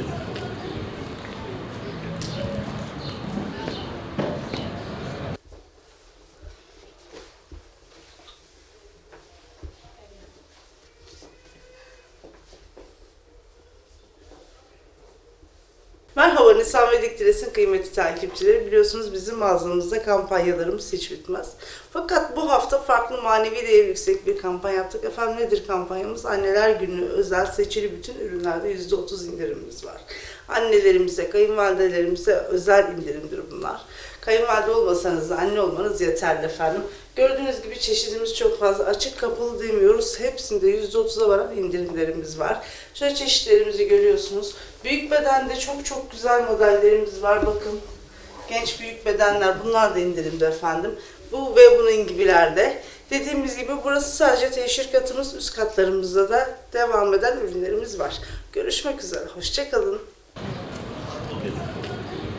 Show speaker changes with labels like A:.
A: Thank you. Merhaba Nisan ve Diktires'in kıymetli takipçileri. Biliyorsunuz bizim mağazamızda kampanyalarımız hiç bitmez. Fakat bu hafta farklı manevi değeri yüksek bir kampanya yaptık. Efendim nedir kampanyamız? Anneler Günü özel seçili bütün ürünlerde %30 indirimimiz var. Annelerimize, kayınvalidelerimize özel indirimdir bunlar. Kayınvalide olmasanız da anne olmanız yeterli efendim. Gördüğünüz gibi çeşidimiz çok fazla. Açık kapalı demiyoruz. Hepsinde %30'a varan indirimlerimiz var. Şöyle çeşitlerimizi görüyorsunuz. Büyük bedende çok çok güzel modellerimiz var. Bakın genç büyük bedenler bunlar da indirimde efendim. Bu ve bunun gibilerde. Dediğimiz gibi burası sadece teşhir katımız. Üst katlarımızda da devam eden ürünlerimiz var. Görüşmek üzere. Hoşçakalın. it.